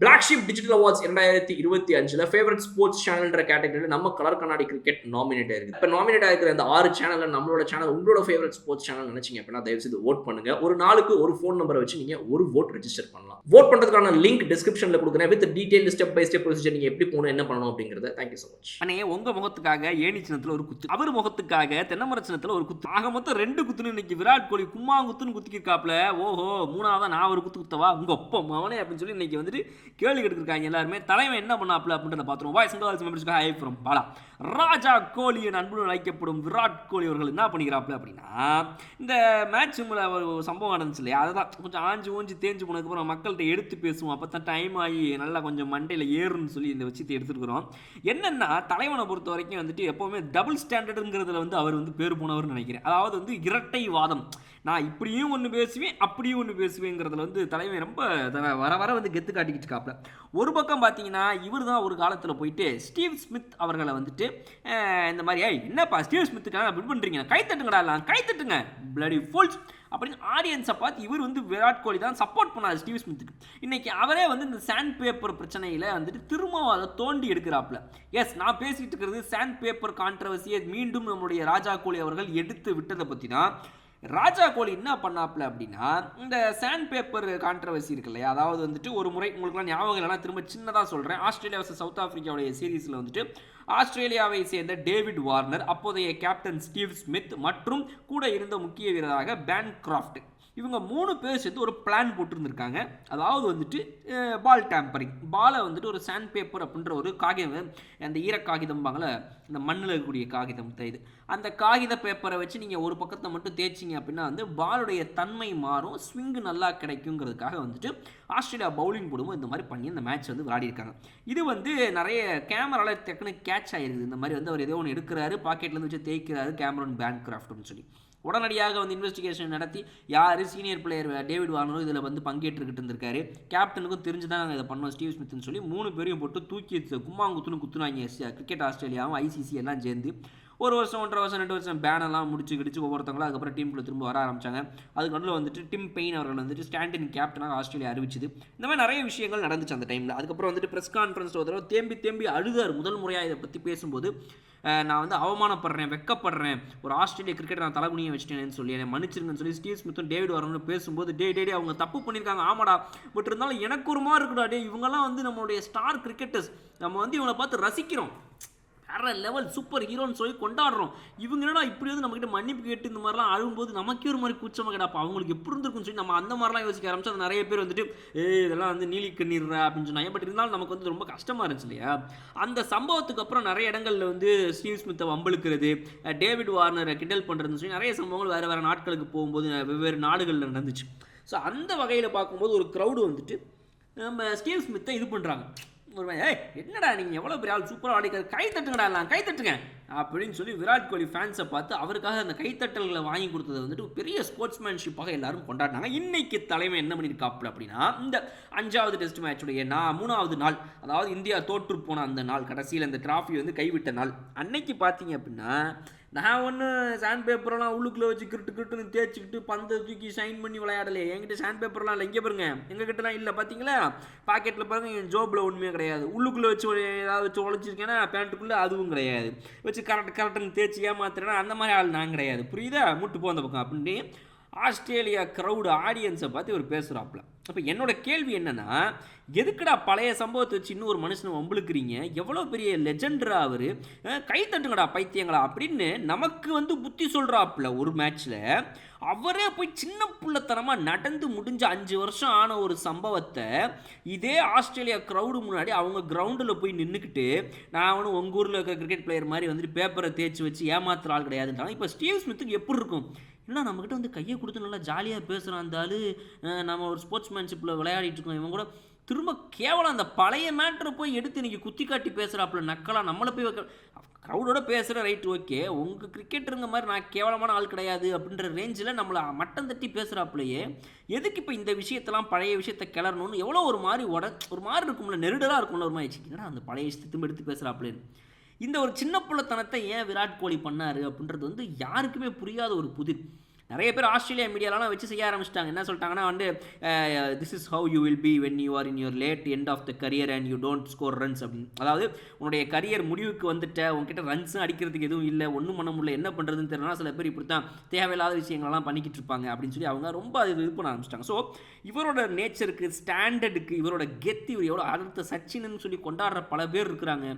Black sheep digital awards இரண்டாயிரத்தி இருபத்தி அஞ்சுல ஃபேவரட் ஸ்போர்ட்ஸ் சேனல்ன்ற கேட்டகரியில் நம்ம கலர் கண்ணாடி கிரிக்கெட் நாமினேட் ஆயிருக்கு. இப்போ நாமினேட் ஆயிருக்கிற அந்த ஆறு சேனலில் நம்மளோட சேனல் உங்களோட ஃபேவரட் ஸ்போர்ட்ஸ் சேனல் நினைச்சிங்க அப்படின்னா தயவு செய்து ஓட் பண்ணுங்க. ஒரு நாளுக்கு ஒரு ஃபோன் நம்பரை வச்சு நீங்க ஒரு ஓட் ரெஜிஸ்டர் பண்ணலாம். ஓட் பண்றதுக்கான லிங்க் டிஸ்கிரிப்ஷன்ல கொடுக்குறேன். With detail step by step procedure நீங்க எப்படி போகணும் என்ன பண்ணணும் அப்படிங்கிறத. தேங்க்யூ ஸோ மச் அண்ணே உங்க முகத்துக்காக ஏணி சின்னத்தில் ஒரு குத்து. அவர் முகத்துக்காக தென்னமர சின்னத்தில் ஒரு குத்து. ஆக மொத்தம் ரெண்டு குத்துன்னு இன்னைக்கு விராட் கோலி கும்மாங்குத்துன்னு குத்திக்கிருக்காப்ல. ஓஹோ மூணாவதா நான் ஒரு குத்து குத்தவா? உங்க அப்பா மவனே அப்படின்னு சொல்லி இன்னைக்கு வந்துட்டு கேள்வி கேட்டுருக்காங்க எல்லாருமே. தலைவன் என்ன பண்ணாப்ல அப்படின்றத பார்த்துருவோம். Voice members hi from Bala. Raja Kohli என் அன்புடன் அழைக்கப்படும் விராட் கோலி அவர்கள் என்ன பண்ணிக்கிறாப்ல அப்படின்னா இந்த மேட்ச் ஒரு சம்பவம் நடந்துச்சு இல்லையா? அதை தான் கொஞ்சம் ஆஞ்சு ஊஞ்சி தேஞ்சு போனதுக்கப்புறம் மக்கள்கிட்ட எடுத்து பேசுவோம். அப்போ தான் டைம் ஆகி நல்லா கொஞ்சம் மண்டையில் ஏறுன்னு சொல்லி இந்த விஷயத்தை எடுத்துருக்குறோம். என்னென்னா தலைவனை பொறுத்த வரைக்கும் வந்துட்டு எப்போவுமே டபுள் ஸ்டாண்டர்டுங்கிறதுல வந்து அவர் வந்து பேர் போனவர்னு நினைக்கிறேன். அதாவது வந்து இரட்டை வாதம். நான் இப்படியும் ஒன்று பேசுவேன் அப்படியும் ஒன்று பேசுவேங்கிறதுல வந்து தலைவன் ரொம்ப வர வர வந்து கெத்து காட்டிக்கிட்டு இருக்காப்ல ஒரு பக்கம் பார்த்தீங்கன்னா இவர் தான் ஒரு காலத்தில் போயிட்டு ஸ்டீவ் ஸ்மித் அவர்களை வந்துட்டு இந்த மாதிரி "ஏய், என்னப்பா ஸ்டீவ் ஸ்மித்துக்காக பிட் பண்ணுறீங்க கை தட்டுங்கடா எல்லாம் கை தட்டுங்க. பிளடி ஃபுல்ஸ் அப்படின்னு ஆடியன்ஸை பார்த்து இவர் வந்து விராட் கோலி தான் சப்போர்ட் பண்ணார் ஸ்டீவ் ஸ்மித்துக்கு. இன்றைக்கி அவரே வந்து இந்த சாண்ட் பேப்பர் பிரச்சனையில் வந்துட்டு திரும்பவும் அதை தோண்டி எடுக்கிறாப்புல. எஸ் நான் பேசிகிட்டு இருக்கிறது சாண்ட் பேப்பர் கான்ட்ரவர்சியை மீண்டும் நம்முடைய ராஜா கோலி அவர்கள் எடுத்து விட்டதை பற்றி தான் ராஜா கோலி என்ன பண்ணாப்ல அப்படின்னா இந்த சாண்ட் பேப்பர் கான்ட்ரவர்சி இருக்கு இல்லையா? அதாவது வந்துட்டு ஒரு முறை உங்களுக்குலாம் ஞாபகம் இல்லைனா திரும்ப சின்னதாக சொல்கிறேன் ஆஸ்திரேலியா vs சவுத் ஆஃப்ரிக்காவுடைய சீரீஸில் வந்துட்டு ஆஸ்திரேலியாவை சேர்ந்த டேவிட் வார்னர் அப்போதைய கேப்டன் ஸ்டீவ் ஸ்மித் மற்றும் கூட இருந்த முக்கிய வீரராக பேன் கிராஃப்ட் இவங்க மூணு பேர் சேர்ந்து ஒரு பிளான் போட்டிருந்திருக்காங்க. அதாவது வந்துட்டு பால் டேம்பரிங் பாலை வந்துட்டு ஒரு சாண்ட் பேப்பர் அப்படின்ற ஒரு காகிதம் அந்த ஈர காகிதம்பாங்களே இந்த மண்ணில் இருக்கக்கூடிய காகிதம் இது. அந்த காகித பேப்பரை வச்சு நீங்கள் ஒரு பக்கத்தை மட்டும் தேய்ச்சிங்க அப்படின்னா வந்து பாலுடைய தன்மை மாறும் ஸ்விங்கு நல்லா கிடைக்குங்கிறதுக்காக வந்துட்டு ஆஸ்திரேலியா பவுலிங் போடும்போது இந்த மாதிரி பண்ணி இந்த மேட்ச் வந்து விளையாடிருக்காங்க. இது வந்து நிறைய கேமராவில் டக்குனு கேட்ச் ஆயிருது. இந்த மாதிரி வந்து அவர் ஏதோ ஒன்று எடுக்கிறாரு பாக்கெட்லேருந்து வச்சு தேய்க்கிறாரு கேமரன் பேண்ட் கிராஃப்ட்னு சொல்லி. உடனடியாக வந்து இன்வெஸ்டிகேஷன் நடத்தி யார் சீனியர் பிளேயர் டேவிட் வார்னரும் இதில் வந்து பங்கேற்றுக்கிட்டு இருந்திருக்காரு. கேப்டனுக்கும் தெரிஞ்சு தான் நாங்கள் இதை பண்ணோம் ஸ்டீவ் ஸ்மித்னு சொல்லி மூணு பேரையும் போட்டு தூக்கி கும்மாங்குத்துன்னு குத்துனாங்க கிரிக்கெட் ஆஸ்திரேலியாவும் ஐசிசி எல்லாம் சேர்ந்து. ஒரு வருஷம் ஒன்றரை வருஷம் ரெண்டு வருஷம் பேனெல்லாம் முடிச்சு கிடிச்சு ஒவ்வொருத்தவங்களும் அதுக்கப்புறம் டீமுக்குள்ள திரும்ப வர ஆரம்பிச்சாங்க. அதுக்கு நடுவில் வந்துட்டு டிம் பெயின் அவர்கள் வந்துட்டு ஸ்டாண்டின் கேப்டனாக ஆஸ்திரேலியா அறிவிச்சது. இந்த மாதிரி நிறைய விஷயங்கள் நடந்துச்சு அந்த டைமில் அதுக்கப்புறம் வந்துட்டு ப்ரெஸ் கான்ஃபரன்ஸ் ஒரு தடவை தேம்பி தேம்பி அழுதார். முதல் முறையாக இதை பற்றி பேசும்போது நான் வந்து அவமானப்படுறேன் வெக்கப்படுறேன். ஒரு ஆஸ்திரேலிய கிரிக்கெட் நான் தலைகுனியை வச்சிட்டேன்னு சொல்லி என்னை மன்னிச்சிருங்கன்னு சொல்லி ஸ்டீவ் ஸ்மித்தும் டேவிட் வரணும்னு பேசும்போது டே டே டே அவங்க தப்பு பண்ணியிருக்காங்க. ஆமாடா. பட் இருந்தாலும் எனக்கு ஒரு மாதிரி இருக்குடா. டே இவங்கெல்லாம் வந்து நம்மளுடைய ஸ்டார் கிரிக்கெட்டர்ஸ் நம்ம வந்து இவங்களை பார்த்து ரசிக்கிறோம். வேற லெவல் சூப்பர் ஹீரோன்னு சொல்லி கொண்டாடுறோம். இவங்க என்னடா இப்படி வந்து நம்மகிட்ட மன்னிப்பு கேட்டு இந்த மாதிரிலாம் அழும்போது நமக்கே ஒரு மாதிரி கூச்சமாக கிடப்பா. அவங்களுக்கு எப்படி இருந்திருக்குன்னு சொல்லி நம்ம அந்த மாதிரிலாம் யோசிக்க ஆரம்பிச்சு அது நிறைய பேர் வந்துட்டு ஏ இதெல்லாம் வந்து நீலி கண்ணீர்ரா? அப்படின்னு சொன்னாங்க. பட் இருந்தாலும் நமக்கு வந்து ரொம்ப கஷ்டமாக இருந்துச்சு இல்லையா? அந்த சம்பவத்துக்கு அப்புறம் நிறைய இடங்கள்ல வந்து ஸ்டீவ் ஸ்மித்தை வம்பளுக்கிறது டேவிட் வார்னரை கிண்டல் பண்ணுறதுன்னு சொல்லி நிறைய சம்பவங்கள் வேறு வேறு நாட்களுக்கு போகும்போது வெவ்வேறு நாடுகளில் நடந்துச்சு. ஸோ அந்த வகையில் பார்க்கும்போது ஒரு க்ரௌடு வந்துட்டு நம்ம ஸ்டீவ் ஸ்மித்தை இது பண்ணுறாங்க ஒரு ஏய் என்னடா நீங்கள் எவ்வளோ பெரிய ஆள் சூப்பராக ஆடிக்கிறது கை தட்டுங்கடா நான் கை தட்டுங்க. அப்படின்னு சொல்லி விராட் கோலி ஃபேன்ஸை பார்த்து அவருக்காக அந்த கைத்தட்டல்களை வாங்கி கொடுத்தது வந்துட்டு பெரிய ஸ்போர்ட்ஸ்மேன்ஷிப்பாக எல்லாரும் கொண்டாடினாங்க. இன்னைக்கு தலைமை என்ன பண்ணியிருக்காப்புல அப்படின்னா இந்த அஞ்சாவது டெஸ்ட் மேட்சுடைய நான் மூணாவது நாள் அதாவது இந்தியா தோற்று போன அந்த நாள் கடைசியில் இந்த டிராஃபி வந்து கைவிட்ட நாள். அன்னைக்கு பார்த்தீங்க அப்படின்னா நான் ஒன்றும் சாண்ட் பேப்பரெல்லாம் உள்ளுக்குள்ளே வச்சு கிருட்டு கிருட்டுன்னு தேய்ச்சிக்கிட்டு பந்தை தூக்கி சைன் பண்ணி விளையாடலையே என்கிட்ட சாண்ட் பேப்பர்லாம் இல்லை. எங்கே பாருங்க. எங்கள் கிட்டலாம் இல்லை. பார்த்தீங்களா பாக்கெட்டில் பாருங்கள் என் ஜோப்பில் ஒன்றுமே கிடையாது. உள்ளுக்குள்ளே வச்சு ஏதாவது வச்சு உழைச்சிருக்கேன்னா பேண்ட்டுக்குள்ளே அதுவும் கிடையாது. வச்சு கரெக்ட் கரெக்டுன்னு தேய்ச்சி ஏமாத்துறேன்னா அந்த மாதிரி ஆள் நான் கிடையாது. புரியுதா? முட்டு போந்த பக்கம். அப்படின்னு ஆஸ்திரேலியா க்ரௌடு ஆடியன்ஸை பார்த்து இவர் பேசுகிறாப்புல அப்போ என்னோட கேள்வி என்னென்னா எதுக்குடா பழைய சம்பவத்தை வச்சு இன்னும் ஒரு மனுஷனை வம்புழுக்கிறீங்க? எவ்வளோ பெரிய லெஜெண்டரா அவர்? கை தட்டுங்கடா பைத்தியங்களா? அப்படின்னு நமக்கு வந்து புத்தி சொல்கிறாப்புல ஒரு மேட்ச்சில் அவரே போய் சின்ன புள்ளத்தனமாக நடந்து முடிஞ்ச அஞ்சு வருஷம் ஆன ஒரு சம்பவத்தை இதே ஆஸ்திரேலியா க்ரௌடு முன்னாடி அவங்க கிரவுண்டில் போய் நின்றுக்கிட்டு நான் அவனு உங்கள் ஊரில் இருக்கிற கிரிக்கெட் பிளேயர் மாதிரி வந்துட்டு பேப்பரை தேய்ச்சி வச்சு ஏமாத்துற ஆள் கிடையாதுன்றாங்க. இப்போ ஸ்டீவ் ஸ்மித்துக்கு எப்படி இருக்கும்? இல்லை நம்மக்கிட்ட வந்து கையை கொடுத்து நல்லா ஜாலியாக பேசுகிறான் அந்த நம்ம ஒரு ஸ்போர்ட்ஸ்மேன்ஷிப்பில் விளையாடிட்டு இருக்கோம். இவன் கூட திரும்ப கேவலம் அந்த பழைய மேட்ரை போய் எடுத்து இன்றைக்கி குத்தி காட்டி பேசுகிறாப்புல நக்கலாக நம்மளை போய் க்ரௌடோட பேசுகிற ரைட் ஓகே உங்கள் கிரிக்கெட்டருங்க மாதிரி நான் கேவலமான ஆள் கிடையாது அப்படின்ற ரேஞ்சில் நம்மளை மட்டம் தட்டி பேசுகிறாப்புலையே எதுக்கு இப்போ இந்த விஷயத்தெல்லாம் பழைய விஷயத்தை கிளறணும்னு எவ்வளோ ஒரு மாதிரி உட ஒரு மாதிரி இருக்கும்ல நெருடலாக இருக்கும்ல ஒரு மாதிரி ச்சீ, என்னடா அந்த பழைய விஷயத்தை திரும்ப எடுத்து பேசுகிறாப்புலேன்னு இந்த ஒரு சின்ன புள்ளத்தனத்தை ஏன் விராட் கோலி பண்ணார் அப்படின்றது வந்து யாருக்குமே புரியாத ஒரு புதிர். நிறைய பேர் ஆஸ்திரேலியா மீடியாலாம் வச்சு செய்ய ஆரம்பிச்சிட்டாங்க. என்ன சொல்லிட்டாங்கன்னா வந்து this is how you will be when you are in your late end of the career and you don't score runs அப்படின்னு. அதாவது உன்னுடைய கரியர் முடிவுக்கு வந்துட்ட உங்ககிட்ட ரன்ஸும் அடிக்கிறதுக்கு எதுவும் இல்லை ஒன்றும் பண்ண முடியல என்ன பண்ணுறதுன்னு தெரியல சில பேர் இப்படி தான் தேவையில்லாத விஷயங்கள்லாம் பண்ணிக்கிட்டு இருப்பாங்க அப்படின்னு சொல்லி அவங்க ரொம்ப அது இது பண்ண ஆரம்பிச்சிட்டாங்க. ஸோ இவரோட நேச்சருக்கு ஸ்டாண்டர்டுக்கு இவரோட கெத்து இவர் எவ்வளோ அடுத்த சச்சின்னு சொல்லி கொண்டாடுற பல பேர் இருக்கிறாங்க.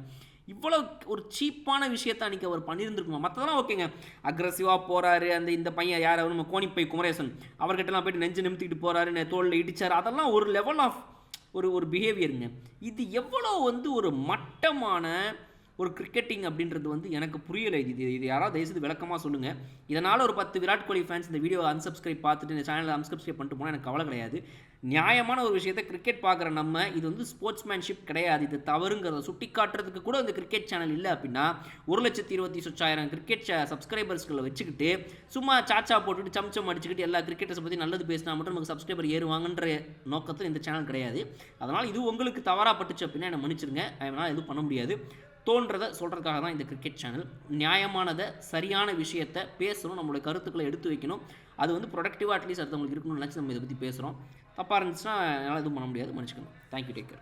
இவ்வளோ ஒரு சீப்பான விஷயத்த அன்றைக்கி அவர் பண்ணியிருந்துருக்குமா? மற்றதெல்லாம் ஓகேங்க. அக்ரஸிவாக போகிறாரு அந்த இந்த பையன் யார்? அவர் நம்ம கோணிப்பை குமரேசன். அவர்கிட்டலாம் போயிட்டு நெஞ்சு நிமித்திக்கிட்டு போகிறாரு தோளில் இடித்தார் அதெல்லாம் ஒரு லெவல் ஆஃப் ஒரு ஒரு பிஹேவியருங்க இது எவ்வளோ வந்து ஒரு மட்டமான ஒரு கிரிக்கெட்டிங் அப்படின்றது வந்து எனக்கு புரியலை. இது இது யாராவது தயவுசெய்து விளக்கமாக சொல்லுங்கள் இதனால் ஒரு பத்து விராட் கோலி ஃபேன்ஸ் இந்த வீடியோ அன்சப்ஸ்கிரைப் பார்த்துட்டு இந்த சேனலை அன்சப்ஸ்கிரைப் பண்ணிட்டு போனால் எனக்கு கவலை கிடையாது. நியாயமான ஒரு விஷயத்தை கிரிக்கெட் பார்க்குற நம்ம இது வந்து ஸ்போர்ட்ஸ்மேன்ஷிப் கிடையாது. இது தவறுங்கிறத சுட்டி காட்டுறதுக்கு கூட இந்த கிரிக்கெட் சேனல் இல்லை அப்படின்னா ஒரு லட்சத்தி இருபத்தி சொச்சாயிரம் கிரிக்கெட் சப்ஸ்கிரைபர்ஸ்களை வச்சுக்கிட்டு சும்மா சாச்சா போட்டுட்டு சம்சம் அடிச்சுக்கிட்டு எல்லா கிரிக்கெட்டர்ஸை பற்றி நல்லது பேசினா மட்டும் நமக்கு சப்ஸ்கிரைபர் ஏறுவாங்கன்ற நோக்கத்தில் இந்த சேனல் கிடையாது. அதனால் இது உங்களுக்கு தவறாக பட்டுச்சு அப்படின்னா என்னை மன்னிச்சிருங்க. அதனால் எதுவும் பண்ண முடியாது. தோன்றதை சொல்கிறதுக்காக தான் இந்த கிரிக்கெட் சேனல் நியாயமானதை சரியான விஷயத்தை பேசணும் நம்மளுடைய கருத்துக்களை எடுத்து வைக்கணும். அது வந்து ப்ரொடக்டிவாக அட்லீஸ்ட் அடுத்தவங்களுக்கு இருக்கணும்னு நினச்சி நம்ம இதை பற்றி பேசுகிறோம் தப்பாக இருந்துச்சுன்னா என்னால் எதுவும் பண்ண முடியாது. மன்னிச்சுக்கணும் தேங்க்யூ டேக் கேர்